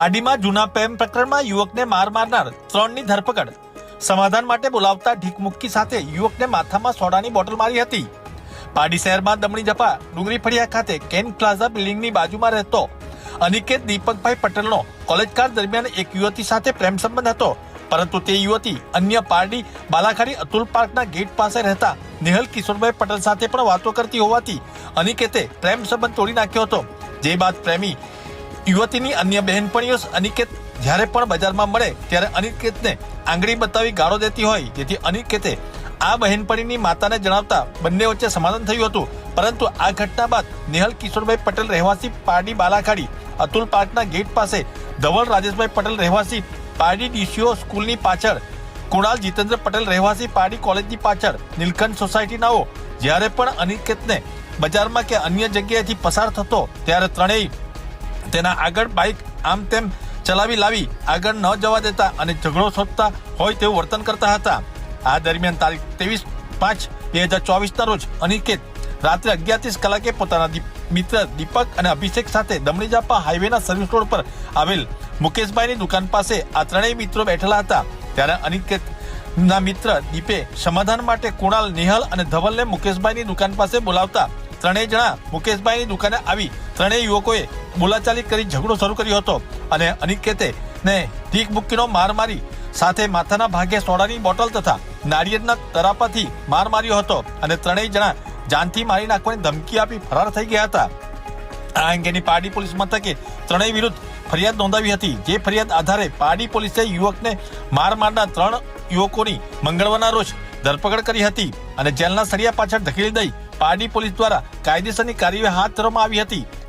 આડીમાં જૂના પ્રેમ પ્રકરણમાં યુવકને માર મારનાર ત્રણની ધરપકડ. સમાધાન માટે બોલાવતા ઢીકમુક્કી સાથે યુવકને માથામાં સોડાની બોટલ મારી હતી. પાડી શહેરમાં દમણી જપા ડુંગરી ફળિયા ખાતે કેન પ્લાઝા બિલ્ડિંગની બાજુમાં રહેતો અનિકેત દીપકભાઈ પટેલનો કોલેજ કાળ દરમિયાન એક યુવતી સાથે પ્રેમ સંબંધ હતો. પરંતુ તે યુવતી અન્ય પારડી બાલાખાડી અતુલ પાર્કના ગેટ પાસે રહેતા નિહલ કિશોરભાઈ પટેલ સાથે પણ વાતો કરતી હોવાથી અનિકેતે પ્રેમ સંબંધ તોડી નાખ્યો હતો. જે બાદ પ્રેમી યુવતીની અન્ય બહેનપણીઓ અનિકેત જ્યારે પણ બજારમાં મળે ત્યારે અનિકેતને આંગળી બતાવી ગાળો દેતી હોય. જેથી અનિકેતે આ બહેનપણીની માતાને જણાવતા બંને વચ્ચે સમાધાન થયું હતું. પરંતુ આ ઘટના બાદ નિહલ કિશોરભાઈ પટેલ રહેવાસી પારડી બાલાખાડી, અતુલ પાર્કના ગેટ પાસે ધવલ રાજેશભાઈ પટેલ રહેવાસી પારડી ડીસીઓ સ્કૂલની પાછળ, કુણાલ જીતેન્દ્ર પટેલ રહેવાસી પારડી કોલેજની પાછળ નીલકંઠ સોસાયટીનાઓ. જ્યારે પણ અનિકેતને બજારમાં કે અન્ય જગ્યાએથી પસાર થતો, ત્યારે ત્રણેય તેના આગળ બાઇક આમ તેમ ચલાવી લાવી, આગળ ન જવા દેતા અને ઝઘડો શોધતા હોય તેવું વર્તન કરતા હતા. આ દરમિયાન તારીખ ત્રેવીસ પાંચ બે હજાર ચોવીસના રોજ અનિકેત રાત્રે અગિયાર ત્રીસ કલાકે પોતાના મિત્ર દીપક અને અભિષેક સાથે દમણી જાપા હાઈવેના સર્વિસ રોડ પર આવેલ મુકેશભાઈની દુકાન પાસે આ ત્રણેય મિત્રો બેઠેલા હતા. ત્યારે અનિકેત ના મિત્ર દીપે સમાધાન માટે કુણાલ, નિહલ અને ધવલને મુકેશભાઈની દુકાન પાસે બોલાવતા ત્રણેય જણા મુકેશભાઈની દુકાને આવી ત્રણેય યુવકોએ બોલાચાલી કરી ઝઘડો શરૂ કર્યો હતો અને અનિકેતે ને ટીક મુક્કીનો માર મારી સાથે માથાના ભાગે સોડાની બોટલ તથા નાળિયેરના તરાપાથી માર માર્યો હતો અને ત્રણેય જણા જાનથી મારી નાખવાની ધમકી આપી ફરાર થઈ ગયા હતા. આ અંગેની પારડી પોલીસ મથકે ત્રણેય વિરુદ્ધ ફરિયાદ નોંધાવી હતી. જે ફરિયાદ આધારે પારડી પોલીસે યુવકને માર મારનાર ત્રણ યુવકોની મંગળવારના રોજ ધરપકડ કરી હતી અને જેલના સળિયા પાછળ ધકેલી દઈ પારડી પોલીસ દ્વારા કાયદેસરની કાર્યવાહી હાથ ધરવામાં આવી હતી.